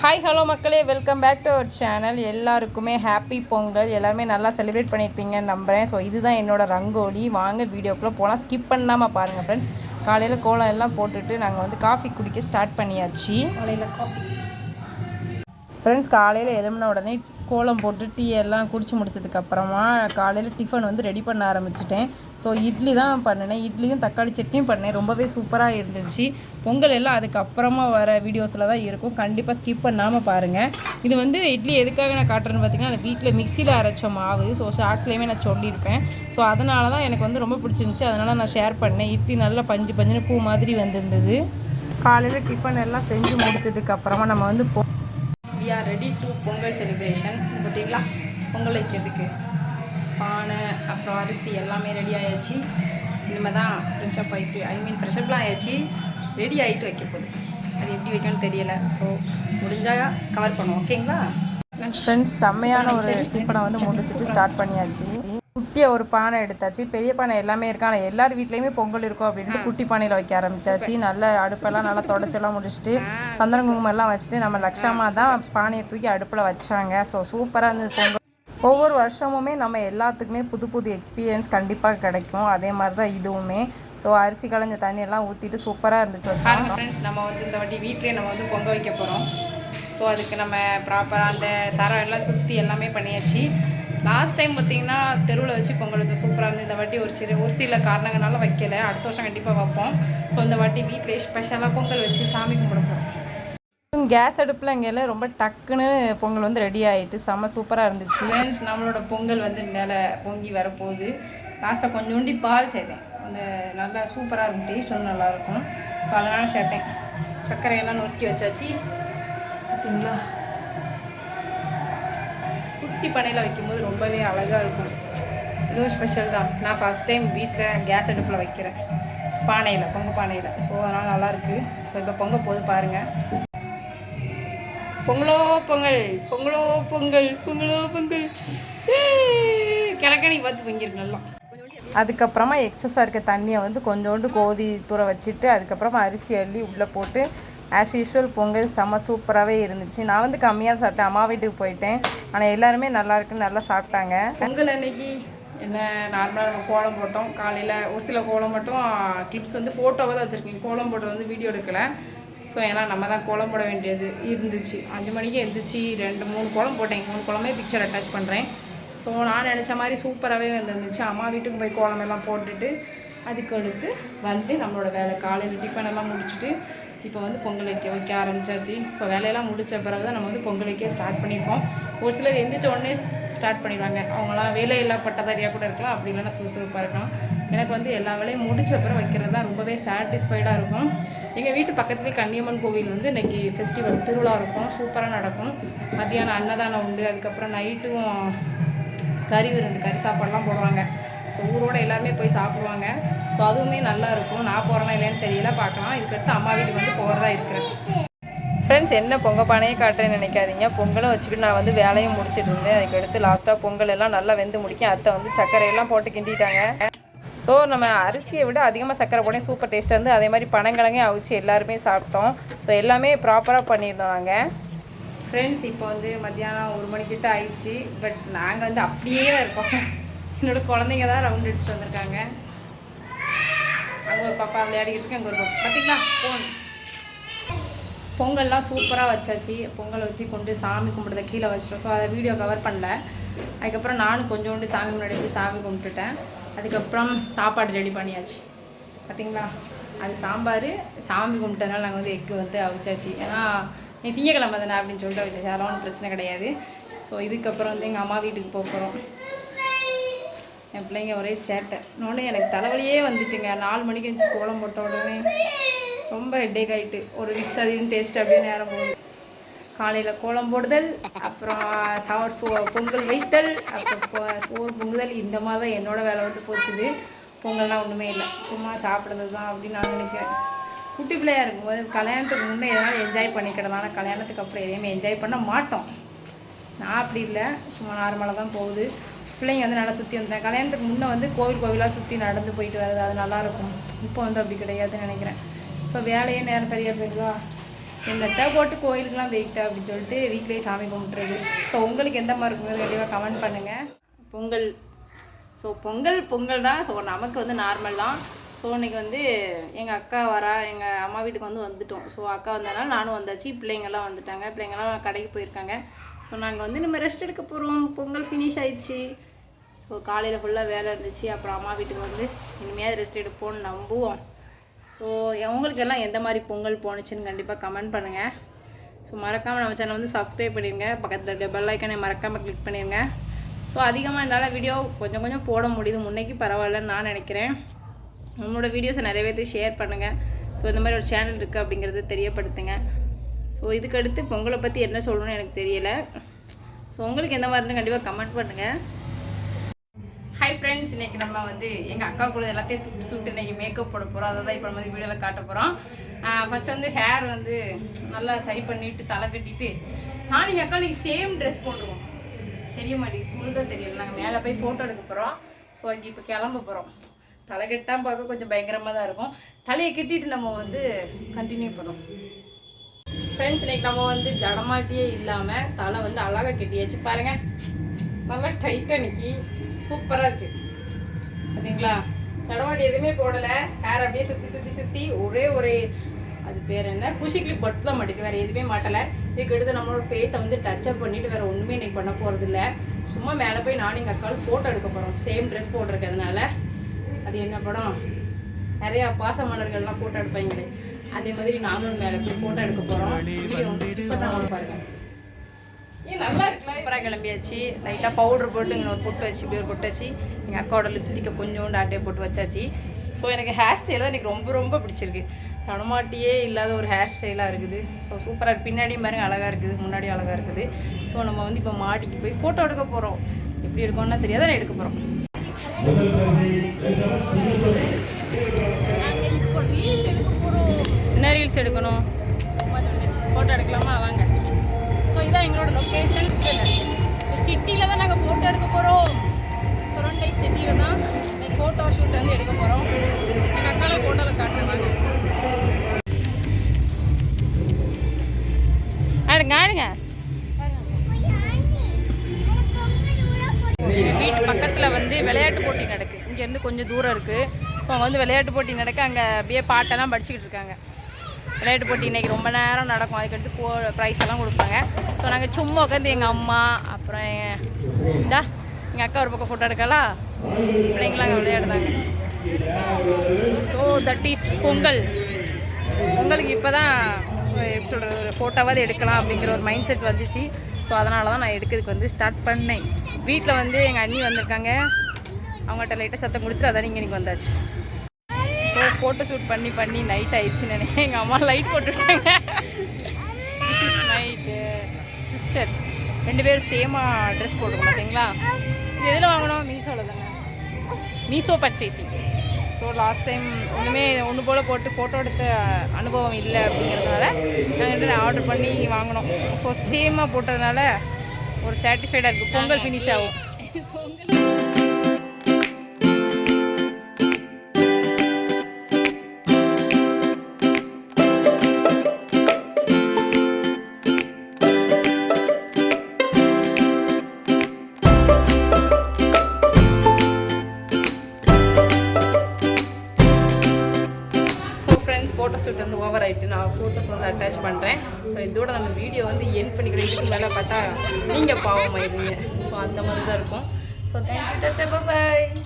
Hi hello மக்களே. Welcome back to our channel எல்லாருக்குமே happy Pongal. எல்லாருமே நல்லா செலிப்ரேட் பண்ணியிருப்பீங்கன்னு நம்புகிறேன் ஸோ இதுதான் என்னோடய ரங்கோலி. வாங்க வீடியோக்குள்ளே போகலாம் ஸ்கிப் பண்ணாமல் பாருங்கள் ஃப்ரெண்ட்ஸ் காலையில் கோலம் எல்லாம் போட்டுட்டு நாங்கள் வந்து காஃபி குடிக்க ஸ்டார்ட் பண்ணியாச்சு. காலையில் காஃபி ஃப்ரெண்ட்ஸ் காலையில் எழும்பின உடனே கோலம் போட்டு டீ எல்லாம் குடிச்சு முடிச்சதுக்கப்புறமா காலையில் டிஃபன் வந்து ரெடி பண்ண ஆரம்பிச்சிட்டேன். ஸோ இட்லி தான் பண்ணினேன். இட்லியும் தக்காளி சட்னியும் பண்ணேன். ரொம்பவே சூப்பராக இருந்துச்சு. பொங்கல் எல்லாம் அதுக்கப்புறமா வர வீடியோஸில் தான் இருக்கும். கண்டிப்பாக ஸ்கிப் பண்ணாமல் பாருங்கள் இது வந்து இட்லி எதுக்காக நான் காட்டுறேன்னு பார்த்தீங்கன்னா வீட்டில் மிக்சியில் அரைச்ச மாவு. ஸோ ஷார்ட்லேயுமே நான் சொல்லியிருப்பேன். ஸோ அதனால தான் எனக்கு வந்து ரொம்ப பிடிச்சிருந்துச்சி. அதனால் நான் ஷேர் பண்ணேன். இட்லி நல்லா பஞ்சு பஞ்சுன்னு பூ மாதிரி வந்திருந்தது. காலையில் டிஃபன் எல்லாம் செஞ்சு முடிச்சதுக்கப்புறமா நம்ம வந்து ரெடி டு பொங்கல் செலிப்ரேஷன் பார்த்தீங்களா? பொங்கல் வைக்கிறதுக்கு பானை அப்புறம் அரிசி எல்லாமே ரெடி ஆயாச்சு. இனிமேல் தான் ஃப்ரெஷ்அப் ஆகிட்டு ஐ மீன் ஃப்ரெஷ்அப்லாம் ஆயாச்சு. ரெடி ஆகிட்டு வைக்க போகுது. அது எப்படி வைக்கணும்னு தெரியலை. ஸோ முடிஞ்சால் கவர் பண்ணுவோம். ஓகேங்களா ஃப்ரெண்ட்ஸ் செம்மையான ஒரு டிஃபனை வந்து முடிச்சுட்டு ஸ்டார்ட் பண்ணியாச்சு. குட்டியாக ஒரு பானை எடுத்தாச்சு. பெரிய பானை எல்லாமே இருக்கு. ஆனால் எல்லார் வீட்லேயுமே பொங்கல் இருக்கும் அப்படின்ட்டு குட்டி பானையில் வைக்க ஆரம்பிச்சாச்சு. நல்ல அடுப்பெல்லாம் நல்லா தொடச்செல்லாம் முடிச்சுட்டு சந்திர குங்குமம் எல்லாம் வச்சுட்டு நம்ம லக்ஷாமா தான் பானையை தூக்கி அடுப்பில் வச்சாங்க. ஸோ சூப்பராக இருந்தது பொங்கல். ஒவ்வொரு வருஷமுமே நம்ம எல்லாத்துக்குமே புது புது எக்ஸ்பீரியன்ஸ் கண்டிப்பாக கிடைக்கும். அதே மாதிரி தான் இதுவுமே. ஸோ அரிசி களைஞ்ச தண்ணி எல்லாம் ஊற்றிட்டு சூப்பராக இருந்துச்சு ஃப்ரெண்ட்ஸ் நம்ம வந்து இந்த வாட்டி வீட்லேயே நம்ம வந்து பொங்க வைக்க போகிறோம் ஸோ அதுக்கு நம்ம ப்ராப்பராக அந்த சரம் எல்லாம் சுற்றி எல்லாமே பண்ணியாச்சு. லாஸ்ட் டைம் பார்த்தீங்கன்னா தெருவில் வச்சு பொங்கல் வச்சோம் சூப்பராக இருந்து இந்த வாட்டி ஒரு சில ஒரு சில காரணங்களால வைக்கல. அடுத்த வருஷம் கண்டிப்பாக வைப்போம். ஸோ இந்த வாட்டி வீட்டிலே ஸ்பெஷலாக பொங்கல் வச்சு சாமி கும்பிட போகிறோம் கேஸ் அடுப்பில் இங்கே ரொம்ப டக்குன்னு பொங்கல் வந்து ரெடி ஆகிட்டு செம்ம சூப்பராக இருந்துச்சு. ஃப்ரெண்ட்ஸ் நம்மளோட பொங்கல் வந்து மேலே பொங்கி வரப்போகுது. லாஸ்ட்டாக கொஞ்சோண்டி பால் சேர்த்தேன். அந்த நல்லா சூப்பராக இருக்கும். டேஸ்ட் வந்து நல்லாயிருக்கும் ஸோ அதனால் சேர்த்தேன். சர்க்கரையெல்லாம் நொறுக்கி வச்சாச்சு. பார்த்தீங்களா குட்டி பனையில் வைக்கும்போது ரொம்பவே அழகாக இருக்கும். இதுவும் ஸ்பெஷல் தான். நான் ஃபஸ்ட் டைம் வீட்டில் கேஸ் அடுப்பில் வைக்கிறேன். பானையில் பொங்க பானையில். ஸோ அதனால் நல்லாயிருக்கு ஸோ இப்போ பொங்க போது பாருங்கள் பொங்கலோ பொங்கல் பொங்கலோ பொங்கல் பொங்கலோ பொங்கல். கிழக்கணி பார்த்து பொங்கிருக்கு நல்லா. அதுக்கப்புறமா எக்ஸஸாக இருக்க தண்ணியை வந்து கொஞ்சோண்டு கோதி தூர வச்சுட்டு அதுக்கப்புறமா அரிசி அள்ளி உள்ளே போட்டு ஆஸ் யூஷுவல் பொங்கல் செம்ம சூப்பராகவே இருந்துச்சு. நான் வந்து கம்மியாக சாப்பிட்டேன். அம்மா வீட்டுக்கு போயிட்டேன். ஆனால் எல்லாருமே நல்லா இருக்குன்னு நல்லா சாப்பிட்டாங்க. பொங்கல் அன்னைக்கு என்ன நார்மலாக நம்ம கோலம் போட்டோம். காலையில் ஒரு சில கோலம் மட்டும் கிளிப்ஸ் வந்து ஃபோட்டோவாக தான் வச்சுருக்கேன். கோலம் போடுறது வந்து வீடியோ எடுக்கலை. ஸோ ஏன்னா நம்ம தான் கோலம் போட வேண்டியது இருந்துச்சு. அஞ்சு மணிக்கு எழுந்திரிச்சு ரெண்டு மூணு கோலம் போட்டேன். மூணு கோலமே பிக்சர் அட்டாச் பண்ணுறேன் ஸோ நான் நினச்ச மாதிரி சூப்பராகவே வந்துருந்துச்சு. அம்மா வீட்டுக்கு போய் கோலம் எல்லாம் போட்டுட்டு அதுக்கு அடுத்து வந்து நம்மளோட வேலை காலையில் டிஃபன் எல்லாம் முடிச்சுட்டு இப்போ வந்து பொங்கல் வைக்க வைக்க ஆரம்பிச்சாச்சு. ஸோ வேலையெல்லாம் முடித்த பிறகு தான் நம்ம வந்து பொங்கல் வைக்க ஸ்டார்ட் பண்ணியிருக்கோம் ஒரு சிலர் எந்திரிச்ச உடனே ஸ்டார்ட் பண்ணிடுவாங்க. அவங்களாம் வேலையில்லா பட்டதாரியாக கூட இருக்கலாம். அப்படி இல்லைன்னா சுறுசுறுப்பாக இருக்கலாம். எனக்கு வந்து எல்லா வேலையும் முடிச்ச அப்புறம் வைக்கிறது தான் ரொம்பவே சாட்டிஸ்ஃபைடாக இருக்கும். எங்கள் வீட்டு பக்கத்துலேயே கன்னியம்மன் கோவில் வந்து இன்றைக்கி ஃபெஸ்டிவல் திருவிழா இருக்கும். சூப்பராக நடக்கும். மத்தியானம் அன்னதானம் உண்டு. அதுக்கப்புறம் நைட்டும் கறி விருந்து கறி சாப்பாடெலாம் போடுவாங்க. ஸோ ஊரோட எல்லாருமே போய் சாப்பிடுவாங்க. ஸோ அதுவுமே நல்லா இருக்கும். நான் போகிறேன்னா இல்லைன்னு தெரியல. பார்க்கலாம். இதுக்கடுத்து அம்மா வீட்டுக்கு வந்து போகிறதா இருக்கிறேன் ஃப்ரெண்ட்ஸ் என்ன பொங்கல் பானையே காட்டுறேன்னு நினைக்காதீங்க. பொங்கலும் வச்சுட்டு நான் வந்து வேலையும் முடிச்சிட்டு இருந்தேன். அதுக்கடுத்து லாஸ்ட்டாக பொங்கல் எல்லாம் நல்லா வெந்து முடிக்கும் அத்தை வந்து சர்க்கரையெல்லாம் போட்டு கிண்டிட்டாங்க. ஸோ நம்ம அரிசியை விட அதிகமாக சக்கரை போனே சூப்பர் டேஸ்ட்டாக இருந்து அதே மாதிரி பனங்கிழங்கே அவிச்சு எல்லாருமே சாப்பிட்டோம். ஸோ எல்லாமே ப்ராப்பராக பண்ணியிருந்தோம் நாங்கள் ஃப்ரெண்ட்ஸ் இப்போ வந்து மத்தியானம் ஒரு மணிக்கிட்ட ஆயிடுச்சு. பட் நாங்கள் வந்து அப்படியே தான் இருக்கோம். என்னோட குழந்தைங்க தான் ரவுண்ட் அடிச்சுட்டு வந்திருக்காங்க. அங்கே ஒரு பாப்பா விளையாடிக்கிட்டு இருக்கு அங்கே ஒரு பாப்பா. பார்த்தீங்களா போன் பொங்கல்லாம் சூப்பராக வச்சாச்சு. பொங்கல் வச்சு கொண்டு சாமி கும்பிட்றத கீழே வச்சிட்டோம். ஸோ அதை வீடியோ கவர் பண்ணல. அதுக்கப்புறம் நானும் கொஞ்சோண்டு சாமி முன்னாடி வச்சு சாமி கும்பிட்டுட்டேன். அதுக்கப்புறம் சாப்பாடு ரெடி பண்ணியாச்சு. பார்த்தீங்களா அது சாம்பார் சாமி கும்பிட்டதுனால நாங்கள் வந்து எக்கு வந்து அவிச்சாச்சு. ஏன்னா நீ திங்கக்கிழமை தானே அப்படின்னு சொல்லிட்டு அவிச்சாச்சு. அதெல்லாம் ஒன்றும் பிரச்சனை கிடையாது. ஸோ இதுக்கப்புறம் வந்து எங்கள் அம்மா வீட்டுக்கு போக போகிறோம் என் பிள்ளைங்க ஒரே சேட்டை. இன்னொன்று எனக்கு தலைவலியே வந்துட்டுங்க நாலு மணிக்கு எழுந்து கோலம் போட்ட உடனே ரொம்ப ஹெட்டேக் ஆகிட்டு ஒரு விக்ஸ் அதிகம் டேஸ்ட் அப்படியே நேரம் போகுது. காலையில் கோலம் போடுதல் அப்புறம் சவர் சோ பொங்கல் வைத்தல் அப்புறம் சோறு பொங்குதல். இந்த மாதிரி தான் என்னோட வேலை வந்து போச்சுது. பொங்கல்லாம் ஒன்றுமே இல்லை. சும்மா சாப்பிட்றது தான் அப்படின்னு நான் நினைக்கிறேன். குட்டி பிள்ளையா இருக்கும்போது கல்யாணத்துக்கு முன்னே எதனால் என்ஜாய் பண்ணிக்கிடலாம் ஆனால் கல்யாணத்துக்கு அப்புறம் எதையுமே என்ஜாய் பண்ண மாட்டோம். நான் அப்படி இல்லை. சும்மா நார்மலாக தான் போகுது. பிள்ளைங்க வந்து நல்லா சுற்றி வந்தேன். கல்யாணத்துக்கு முன்னே வந்து கோவில் கோவிலாக சுற்றி நடந்து போயிட்டு வர்றது அது நல்லாயிருக்கும் இப்போ வந்து அப்படி கிடையாதுன்னு நினைக்கிறேன். இப்போ வேலையே நேரம் சரியாக போயிடுதா? என்னத்தை போட்டு கோயிலுக்கெலாம் வெயிட்டு அப்படின்னு சொல்லிட்டு வீட்டிலேயே சாமி கும்பிட்டுறது. ஸோ உங்களுக்கு எந்த மாதிரி இருக்குங்கிறது கண்டிப்பாக கமெண்ட் பண்ணுங்கள் பொங்கல். ஸோ பொங்கல் பொங்கல் தான். ஸோ நமக்கு வந்து நார்மல் தான். ஸோ இன்றைக்கி வந்து எங்கள் அக்கா வரா எங்கள் அம்மா வீட்டுக்கு வந்து வந்துட்டோம். ஸோ அக்கா வந்தனால நானும் வந்தாச்சு. பிள்ளைங்கள்லாம் வந்துட்டாங்க. பிள்ளைங்கள்லாம் கடைக்கு போயிருக்காங்க. ஸோ நாங்கள் வந்து நம்ம ரெஸ்ட் எடுக்க போகிறோம் பொங்கல் ஃபினிஷ் ஆயிடுச்சு. ஸோ காலையில் ஃபுல்லாக வேலை இருந்துச்சு. அப்புறம் அம்மா வீட்டுக்கு வந்து இனிமேல் ரெஸ்ட் எடுப்போம்னு நம்புவோம். ஸோ உங்களுக்கு எல்லாம் எந்த மாதிரி பொங்கல் போணுச்சுன்னு கண்டிப்பாக கமெண்ட் பண்ணுங்கள் ஸோ மறக்காமல் நம்ம சேனல் வந்து சப்ஸ்கிரைப் பண்ணிடுங்க. பக்கத்தில் இருக்க பெல் ஐக்கனை மறக்காமல் கிளிக் பண்ணிடுங்க. ஸோ அதிகமாக என்னால் வீடியோ கொஞ்சம் கொஞ்சம் போட முடியுது. முன்னைக்கு பரவாயில்லன்னு நான் நினைக்கிறேன். நம்மளோட வீடியோஸை நிறைய பேர்த்து ஷேர் பண்ணுங்கள் ஸோ இந்த மாதிரி ஒரு சேனல் இருக்குது அப்படிங்கிறத தெரியப்படுத்துங்க. ஸோ இதுக்கு அடுத்து பொங்கலை பற்றி என்ன சொல்லணும்னு எனக்கு தெரியலை. ஸோ உங்களுக்கு எந்த மாதிரின்னு கண்டிப்பாக கமெண்ட் பண்ணுங்கள் ஹாய் ஃப்ரெண்ட்ஸ் இன்னைக்கு நம்ம வந்து எங்கள் அக்கா கூட எல்லாத்தையும் சுட்டு சுட்டு இன்னைக்கு மேக்கப் போட போகிறோம் அதை தான் இப்போ நம்ம வந்து வீடியோவில் காட்ட போகிறோம் ஃபஸ்ட் வந்து ஹேர் வந்து நல்லா சரி பண்ணிட்டு தலை கட்டிட்டு. நான் எங்கள் அக்கா இன்னைக்கு சேம் ட்ரெஸ் போட்டுருவோம். தெரிய மாட்டேங்குது. ஃபுல்லாக தெரியல. நாங்கள் மேலே போய் ஃபோட்டோ எடுக்க போகிறோம் ஸோ அங்கே இப்போ கிளம்ப போகிறோம் தலை கட்டாமல் பார்க்க கொஞ்சம் பயங்கரமாக தான் இருக்கும். தலையை கட்டிட்டு நம்ம வந்து கண்டினியூ பண்ணோம் ஃப்ரெண்ட்ஸ் இன்னைக்கு நம்ம வந்து ஜடமாட்டியே இல்லாமல் தலை வந்து அழகாக கட்டியாச்சு. பாருங்கள் நல்லா டைட்டாக நிற்கி சூப்பராக இருக்கு. பார்த்தீங்களா ஜடமாட்டி எதுவுமே போடலை. ஹேர் அப்படியே சுற்றி சுற்றி சுற்றி ஒரே ஒரே அது பேர் என்ன? குஷி கிளிப் மட்டும் தான் மாட்டிட்டு வேறு எதுவுமே மாட்டலை. இதுக்கு எடுத்து நம்மளோட ஃபேஸை வந்து டச்சப் பண்ணிவிட்டு வேறு ஒன்றுமே இன்னைக்கு பண்ண போகிறதில்ல சும்மா மேலே போய் நானும் எங்கள் அக்காவும் ஃபோட்டோ எடுக்க போகிறோம் சேம் ட்ரெஸ் போட்டிருக்கிறதுனால அது என்ன படம்? நிறையா பாச மலர்கள்லாம் ஃபோட்டோ எடுப்பாங்களே. அதே மாதிரி நானும் மேலே போய் ஃபோட்டோ எடுக்க போகிறோம் பாருங்கள் பாருங்க. ஏன் நல்லா அப்புறம் கிளம்பியாச்சு. லைட்டாக பவுடர் போட்டு இங்கே ஒரு பொட்டு வச்சு இப்படி ஒரு பொட்டு வச்சு எங்கள் அக்காவோட லிப்ஸ்டிக்கை கொஞ்சோண்டு ஆட்டையை போட்டு வச்சாச்சு. ஸோ எனக்கு ஹேர் ஸ்டைல் தான் எனக்கு ரொம்ப ரொம்ப பிடிச்சிருக்கு. தடமாட்டியே இல்லாத ஒரு ஹேர் ஸ்டைலாக இருக்குது. ஸோ சூப்பராக பின்னாடியும் பாருங்க அழகாக இருக்குது. முன்னாடியும் அழகாக இருக்குது. ஸோ நம்ம வந்து இப்போ மாடிக்கு போய் ஃபோட்டோ எடுக்க போகிறோம் எப்படி இருக்கும்னா தெரியாத நான் எடுக்க போகிறோம் நாங்கள் இப்போ ரீல்ஸ் எடுக்க போகிறோம் என்ன ரீல்ஸ் எடுக்கணும்? ஃபோட்டோ எடுக்கலாமா? வாங்க. இதான் எங்களோட லொக்கேஷன் சிட்டியில் தான் நாங்கள் ஃபோட்டோ எடுக்க போகிறோம் சுரண்டை சிட்டியில் தான் இன்னைக்கு ஃபோட்டோ ஷூட் வந்து எடுக்க போகிறோம் எங்கள் அக்கால ஃபோட்டோவில் காட்டுறேன் ஆடுங்க ஆடுங்க. எங்கள் வீட்டு பக்கத்தில் வந்து விளையாட்டு போட்டி நடக்கு. இங்கேருந்து கொஞ்சம் தூரம் இருக்குது ஸோ அவங்க வந்து விளையாட்டு போட்டி நடக்க அங்கே அப்படியே பாட்டெல்லாம் படிச்சுக்கிட்டு இருக்காங்க. விளையாட்டு போட்டி இன்றைக்கி ரொம்ப நேரம் நடக்கும். அதுக்கடுத்து போ ப்ரைஸ் எல்லாம் கொடுப்பாங்க. ஸோ நாங்கள் சும்மா உட்காந்து எங்கள் அம்மா அப்புறம் என் இந்தா எங்கள் அக்கா ஒரு பக்கம் ஃபோட்டோ எடுக்கலாம் பிள்ளைங்களாம் அங்கே விளையாடுதாங்க ஸோ தட் இஸ் பொங்கல். பொங்கலுக்கு இப்போ தான் எப்படி சொல்கிறது ஒரு ஃபோட்டோவாவது எடுக்கலாம் அப்படிங்கிற ஒரு மைண்ட் செட் வந்துச்சு. ஸோ அதனால தான் நான் எடுக்கிறதுக்கு வந்து ஸ்டார்ட் பண்ணேன். வீட்டில் வந்து எங்கள் அண்ணி வந்திருக்காங்க. அவங்கள்ட்ட லைட்டாக சத்தம் கொடுத்துட்டு அதான் இங்கே எனக்கு வந்தாச்சு. ஸோ ஃபோட்டோ ஷூட் பண்ணி பண்ணி நைட் ஆயிடுச்சுன்னு நினைக்கிறேன். எங்கள் அம்மா லைட் போட்டுவிட்டாங்க நைட்டு சிஸ்டர் ரெண்டு பேரும் சேமாக ட்ரெஸ் போட்டுருக்கோம் பார்த்தீங்களா இது எதில் வாங்கணும்? மீஷோவில் தானே. Meesho purchasing so last time ஒன்றுமே ஒன்று போல் போட்டு ஃபோட்டோ எடுத்த அனுபவம் இல்லை அப்படிங்கிறதுனால நாங்கள் ஆர்டர் பண்ணி வாங்கினோம். ஸோ சேமாக போட்டதுனால ஒரு சாட்டிஸ்ஃபைடாக இருக்குது பொங்கல் ஃபினிஷ் ஆகும். பொங்கல் ஷூட் நான் ஃபோட்டோஸ் வந்து அட்டாச் பண்ணுறேன் ஸோ இதோட நம்ம வீடியோ வந்து என் பண்ணிக்கிறேன். இதுக்கு மேலே பார்த்தா நீங்கள் பாவமாயிருங்க ஸோ அந்த மாதிரி தான் இருக்கும் ஸோ தேங்க்யூ பாய்